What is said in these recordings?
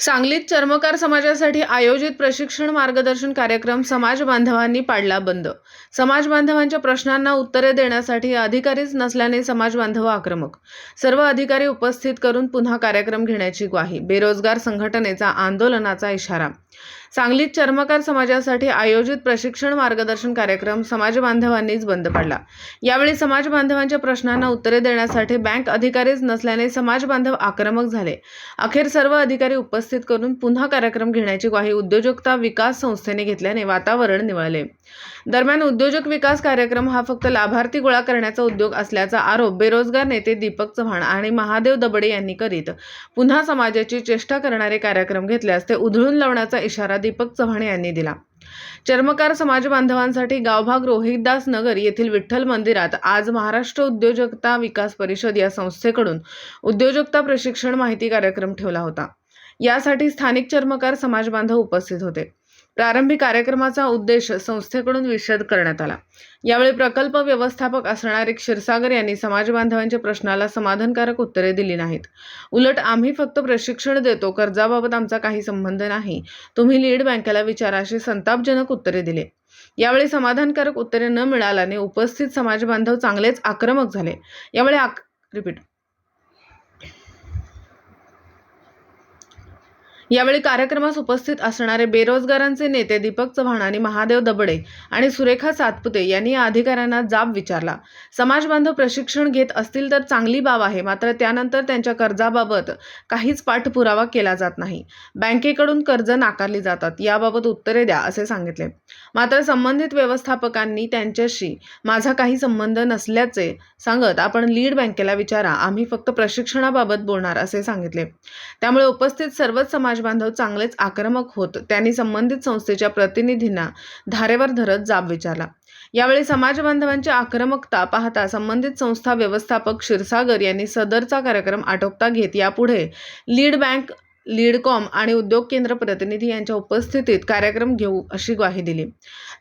सांगलीत चर्मकार समाजासाठी आयोजित प्रशिक्षण मार्गदर्शन कार्यक्रम समाज बांधवांनी पाडला बंद. समाज बांधवांच्या प्रश्नांना उत्तरे देण्यासाठी अधिकारीच नसल्याने समाज बांधव आक्रमक. सर्व अधिकारी उपस्थित करून पुन्हा कार्यक्रम घेण्याची ग्वाही. बेरोजगार संघटनेचा आंदोलनाचा इशारा. सांगलीत चर्मकार समाजासाठी आयोजित प्रशिक्षण मार्गदर्शन कार्यक्रम समाज बांधवांनीच बंद पाडला. यावेळी समाज बांधवांच्या प्रश्नांना उत्तरे देण्यासाठी बँक अधिकारीच नसल्याने समाज बांधव आक्रमक झाले. अखेर सर्व अधिकारी उपस्थित करून पुन्हा कार्यक्रम घेण्याची ग्वाही उद्योजकता विकास संस्थेने घेतल्याने वातावरण निवळले. दरम्यान उद्योजक विकास कार्यक्रम हा फक्त लाभार्थी गोळा करण्याचा उद्योग असल्याचा आरोप बेरोजगार नेते दीपक चव्हाण आणि महादेव दबडे यांनी करीत. पुन्हा समाजाची चेष्टा करणारे कार्यक्रम घेतल्यास ते उधळून लावण्याचा इशारा दीपक चव्हाण यांनी दिला. चर्मकार समाज बांधवांसाठी गावभाग रोहितदास नगर येथील विठ्ठल मंदिरात आज महाराष्ट्र उद्योजकता विकास परिषद या संस्थेकडून उद्योजकता प्रशिक्षण माहिती कार्यक्रम ठेवला होता. यासाठी स्थानिक चर्मकार समाज बांधव उपस्थित होते. प्रारंभी कार्यक्रमाचा उद्देश संस्थेकडून विशद करण्यात आला. यावेळी प्रकल्प व्यवस्थापक असणारे क्षीरसागर यांनी समाजबांधवांच्या प्रश्नाला समाधानकारक उत्तरे दिली नाहीत. उलट आम्ही फक्त प्रशिक्षण देतो कर्जाबाबत आमचा काही संबंध नाही. तुम्ही लीड बँकेला विचाराशी संतापजनक उत्तरे दिले. यावेळी समाधानकारक उत्तरे न मिळाल्याने उपस्थित समाजबांधव चांगलेच आक्रमक झाले. यावेळी आक रिपीट यावेळी कार्यक्रमास उपस्थित असणारे बेरोजगारांचे नेते दीपक चव्हाण आणि महादेव दबडे आणि सुरेखा सातपुते यांनी या अधिकाऱ्यांना जाब विचारला. समाज बांधव प्रशिक्षण घेत असतील तर चांगली बाब आहे मात्र त्यानंतर त्यांच्या कर्जाबाबत काहीच पाठपुरावा केला जात नाही. बँकेकडून कर्ज नाकारली जातात याबाबत उत्तरे द्या असे सांगितले. मात्र संबंधित व्यवस्थापकांनी त्यांच्याशी माझा काही संबंध नसल्याचे सांगत आपण लीड बँकेला विचारा आम्ही फक्त प्रशिक्षणाबाबत बोलणार असे सांगितले. त्यामुळे उपस्थित सर्वच समाज बांधव चांगलेच आक्रमक होत त्यांनी संबंधित संस्थेच्या प्रतिनिधींना धारेवर धरत जाब विचारला. यावेळी समाजबांधवांची आक्रमकता पाहता संबंधित संस्था व्यवस्थापक क्षीरसागर यांनी सदरचा कार्यक्रम आटोपता घेत यापुढे लीड बँक लीडकॉम आणि उद्योग केंद्र प्रतिनिधी यांच्या उपस्थितीत कार्यक्रम घेऊ अशी ग्वाही दिली.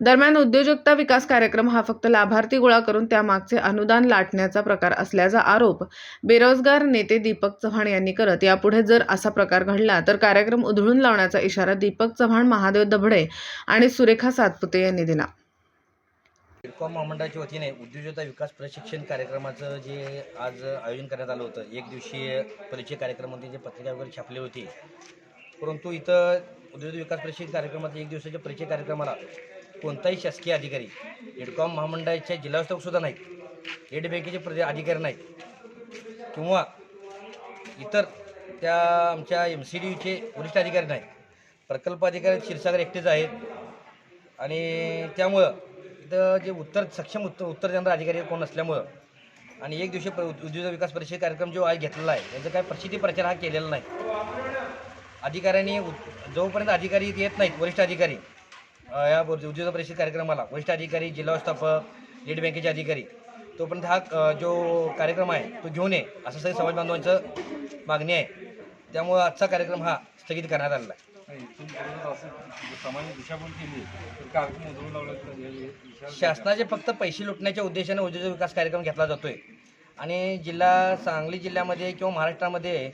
दरम्यान उद्योजकता विकास कार्यक्रम हा फक्त लाभार्थी गोळा करून त्यामागचे अनुदान लाटण्याचा प्रकार असल्याचा आरोप बेरोजगार नेते दीपक चव्हाण यांनी करत यापुढे जर असा प्रकार घडला तर कार्यक्रम उधळून लावण्याचा इशारा दीपक चव्हाण महादेव दभडे आणि सुरेखा सातपुते यांनी दिला. इडकॉम महामंडळाच्या वतीने उद्योजकता विकास प्रशिक्षण कार्यक्रमाचं जे आज आयोजन करण्यात आलं होतं एक दिवशीय परिचय कार्यक्रमामध्ये जे पत्रिका वगैरे छापली होती. परंतु इथं उद्योजक विकास प्रशिक्षण कार्यक्रमाचा एक दिवसाच्या परिचय कार्यक्रमाला कोणताही शासकीय अधिकारी इडकॉम महामंडळाच्या जिल्हावस्थापक सुद्धा नाहीत एड बँकेचे प्रति अधिकारी नाहीत किंवा इतर त्या आमच्या एम सी डी यूचे वरिष्ठ अधिकारी नाहीत. प्रकल्प अधिकारी क्षीरसागर एकटेच आहेत आणि त्यामुळं इथं जे उत्तर सक्षम उत्तर उत्तर देणारा अधिकारी कोण नसल्यामुळं आणि एक दिवशी प्र उद्योग विकास परिषद कार्यक्रम जो आज घेतलेला आहे त्याचा काय प्रसिद्धी प्रचार हा केलेला नाही. अधिकाऱ्यांनी उत- जोपर्यंत अधिकारी येत नाहीत वरिष्ठ अधिकारी या उद्योजक परिषद कार्यक्रमाला वरिष्ठ अधिकारी जिल्हा व्यवस्थापक लीड बँकेचे अधिकारी तोपर्यंत हा जो कार्यक्रम आहे तो घेऊन ये असं सगळं समाज बांधवांचं मागणी आहे. त्यामुळं आजचा कार्यक्रम हा स्थगित करण्यात आलेला आहे. नाही, इथून पुढे असं म्हणजे दिशाभूल केली तर शासनाचे फक्त पैसे लुटण्याच्या उद्देशाने उद्योजक विकास कार्यक्रम घेतला जातोय. आणि जिल्हा सांगली जिल्ह्यामध्ये किंवा महाराष्ट्रामध्ये